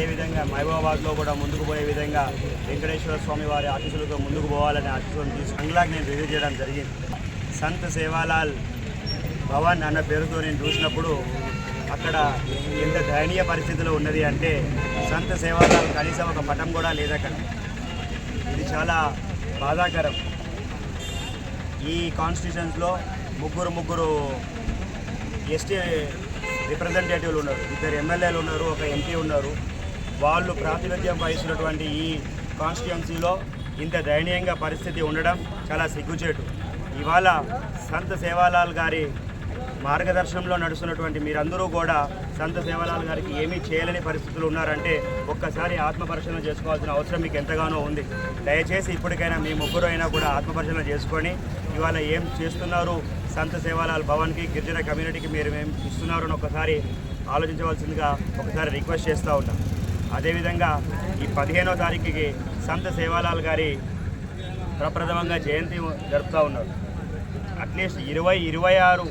అదేవిధంగా మహబూబాబాద్లో కూడా ముందుకు పోయే విధంగా వెంకటేశ్వర స్వామి వారి ఆశీస్సులతో ముందుకు పోవాలనే ఆశీస్సులను తీసి సంఘలాగా నేను రివ్యూ చేయడం జరిగింది. సంత్ సేవాలాల్ భవన్ అన్న పేరుతో నేను చూసినప్పుడు అక్కడ ఎంత దయనీయ పరిస్థితిలో ఉన్నది అంటే సంత్ సేవాలాల్ కనీసం ఒక పటం కూడా లేదు అక్కడ ఇది చాలా బాధాకరం. ఈ కాన్స్టిట్యూషన్స్లో ముగ్గురు ముగ్గురు ఎస్టీ రిప్రజెంటేటివ్లు ఉన్నారు. ఇద్దరు ఎమ్మెల్యేలు ఉన్నారు ఒక ఎంపీ ఉన్నారు. వాళ్ళు ప్రాతినిధ్యం వహిస్తున్నటువంటి ఈ కాన్స్టిట్యున్సీలో ఇంత దయనీయంగా పరిస్థితి ఉండడం చాలా సిగ్గుచేటు. ఇవాళ సంత సేవాలాల్ గారి మార్గదర్శనంలో నడుస్తున్నటువంటి మీరందరూ కూడా సంత సేవలాల్ గారికి ఏమీ చేయలేని పరిస్థితులు ఉన్నారంటే ఒక్కసారి ఆత్మపరిశీలన చేసుకోవాల్సిన అవసరం మీకు ఎంతగానో ఉంది. దయచేసి ఇప్పటికైనా మీ ముగ్గురు అయినా కూడా ఆత్మపరిశీలన చేసుకొని ఇవాళ ఏం చేస్తున్నారు? సంత సేవాలాల్ భవన్కి గిరిజన కమ్యూనిటీకి మీరు ఏం ఇస్తున్నారు అని ఒకసారి ఆలోచించవలసిందిగా ఒకసారి రిక్వెస్ట్ చేస్తూ ఉంటాం అదేవిధంగా ఈ పదిహేనో తారీఖుకి సంత సేవాలాల్ గారి ప్రప్రథమంగా జయంతి జరుపుతూ ఉన్నారు. అట్లీస్ట్ ఇరవై ఇరవై ఆరు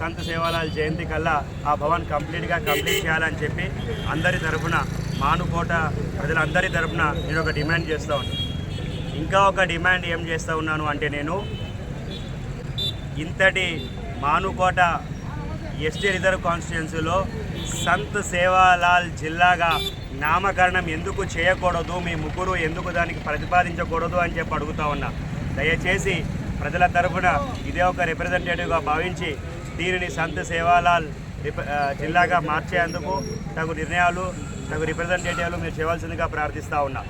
సంత సేవాలాల్ జయంతి కల్లా ఆ భవన్ కంప్లీట్గా కంప్లీట్ చేయాలని చెప్పి అందరి తరపున మానుకోట ప్రజలందరి తరపున నేను ఒక డిమాండ్ చేస్తూ ఉన్నాను ఇంకా ఒక డిమాండ్ ఏం చేస్తూ ఉన్నాను అంటే నేను ఇంతటి మానుకోట ఎస్టీ రిజర్వ్ కాన్స్టిట్యున్సీలో సంత్ సేవాలాల్ జిల్లాగా నామకరణం ఎందుకు చేయకూడదు మీ ముగ్గురు ఎందుకు దానికి ప్రతిపాదించకూడదు అని చెప్పి అడుగుతా ఉన్నా. దయచేసి ప్రజల తరఫున ఇదే ఒక రిప్రజెంటేటివ్గా భావించి దీనిని సంత్ సేవాలాల్ రిప- జిల్లాగా మార్చేందుకు తగు నిర్ణయాలు తగు రిప్రజెంటేటివ్లు మీరు చేయవలసిందిగా ప్రార్థిస్తూ ఉన్నా.